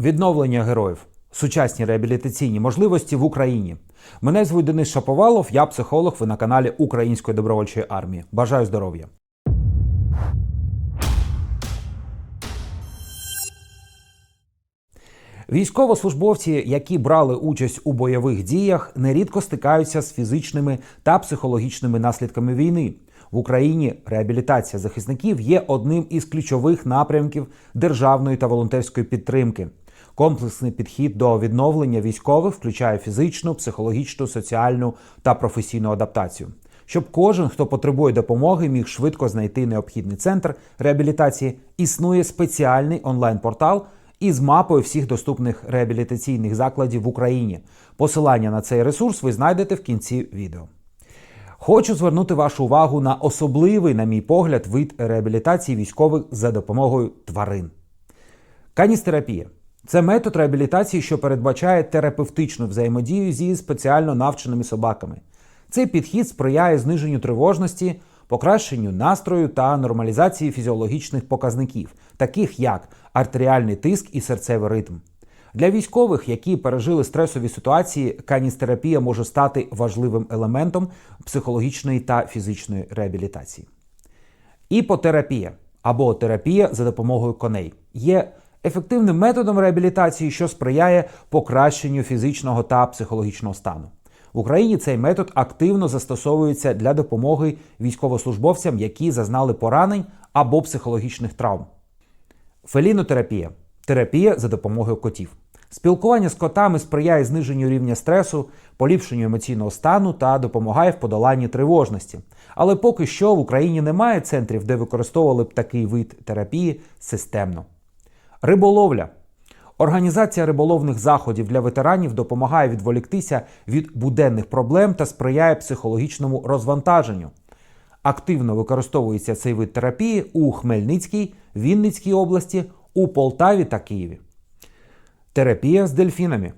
Відновлення героїв. Сучасні реабілітаційні можливості в Україні. Мене звуть Денис Шаповалов, я психолог. Ви на каналі Української добровольчої армії. Бажаю здоров'я. Військовослужбовці, які брали участь у бойових діях, нерідко стикаються з фізичними та психологічними наслідками війни. В Україні реабілітація захисників є одним із ключових напрямків державної та волонтерської підтримки. Комплексний підхід до відновлення військових включає фізичну, психологічну, соціальну та професійну адаптацію. Щоб кожен, хто потребує допомоги, міг швидко знайти необхідний центр реабілітації, існує спеціальний онлайн-портал із мапою всіх доступних реабілітаційних закладів в Україні. Посилання на цей ресурс ви знайдете в кінці відео. Хочу звернути вашу увагу на особливий, на мій погляд, вид реабілітації військових за допомогою тварин. Каністерапія це метод реабілітації, що передбачає терапевтичну взаємодію зі спеціально навченими собаками. Цей підхід сприяє зниженню тривожності, покращенню настрою та нормалізації фізіологічних показників, таких як артеріальний тиск і серцевий ритм. Для військових, які пережили стресові ситуації, каністерапія може стати важливим елементом психологічної та фізичної реабілітації. Іпотерапія або терапія за допомогою коней є ефективним методом реабілітації, що сприяє покращенню фізичного та психологічного стану. В Україні цей метод активно застосовується для допомоги військовослужбовцям, які зазнали поранень або психологічних травм. Фелінотерапія терапія за допомогою котів. Спілкування з котами сприяє зниженню рівня стресу, поліпшенню емоційного стану та допомагає в подоланні тривожності. Але поки що в Україні немає центрів, де використовували б такий вид терапії системно. Риболовля. Організація риболовних заходів для ветеранів допомагає відволіктися від буденних проблем та сприяє психологічному розвантаженню. Активно використовується цей вид терапії у Хмельницькій, Вінницькій області, у Полтаві та Києві. Терапія з дельфінами.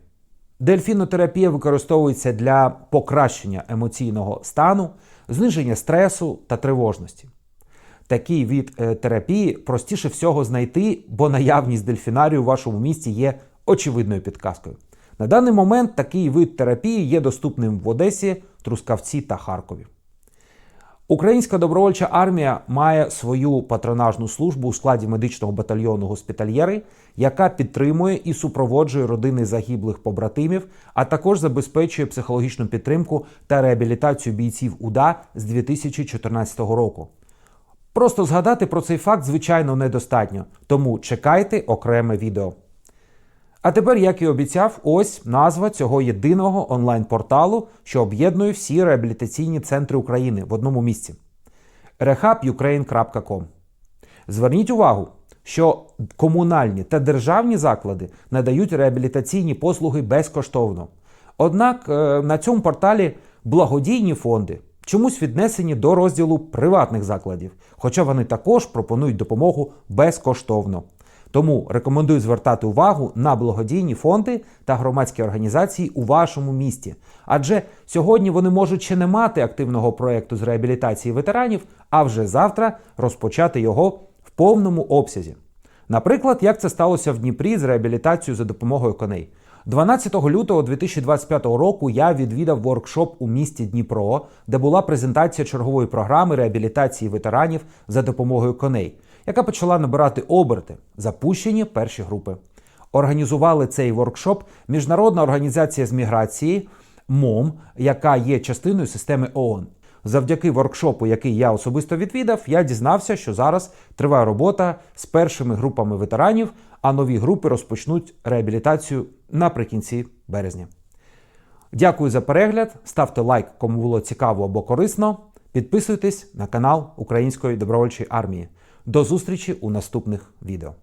Дельфінотерапія використовується для покращення емоційного стану, зниження стресу та тривожності. Такий від е, терапії простіше всього знайти, бо наявність дельфінарію у вашому місті є очевидною підказкою. На даний момент такий вид терапії є доступним в Одесі, Трускавці та Харкові. Українська добровольча армія має свою патронажну службу у складі медичного батальйону госпітальєри, яка підтримує і супроводжує родини загиблих побратимів, а також забезпечує психологічну підтримку та реабілітацію бійців УДА з 2014 року. Просто згадати про цей факт, звичайно, недостатньо, тому чекайте окреме відео. А тепер, як і обіцяв, ось назва цього єдиного онлайн-порталу, що об'єднує всі реабілітаційні центри України в одному місці rehabukraine.com. Зверніть увагу, що комунальні та державні заклади надають реабілітаційні послуги безкоштовно. Однак е, на цьому порталі благодійні фонди чомусь віднесені до розділу приватних закладів, хоча вони також пропонують допомогу безкоштовно. Тому рекомендую звертати увагу на благодійні фонди та громадські організації у вашому місті. Адже сьогодні вони можуть ще не мати активного проєкту з реабілітації ветеранів, а вже завтра розпочати його в повному обсязі. Наприклад, як це сталося в Дніпрі з реабілітацією за допомогою коней. 12 лютого 2025 року я відвідав воркшоп у місті Дніпро, де була презентація чергової програми реабілітації ветеранів за допомогою коней, яка почала набирати оберти, запущені перші групи. Організували цей воркшоп Міжнародна організація з міграції МОМ, яка є частиною системи ООН. Завдяки воркшопу, який я особисто відвідав, я дізнався, що зараз триває робота з першими групами ветеранів, а нові групи розпочнуть реабілітацію наприкінці березня. Дякую за перегляд. Ставте лайк, кому було цікаво або корисно. Підписуйтесь на канал Української добровольчої армії. До зустрічі у наступних відео.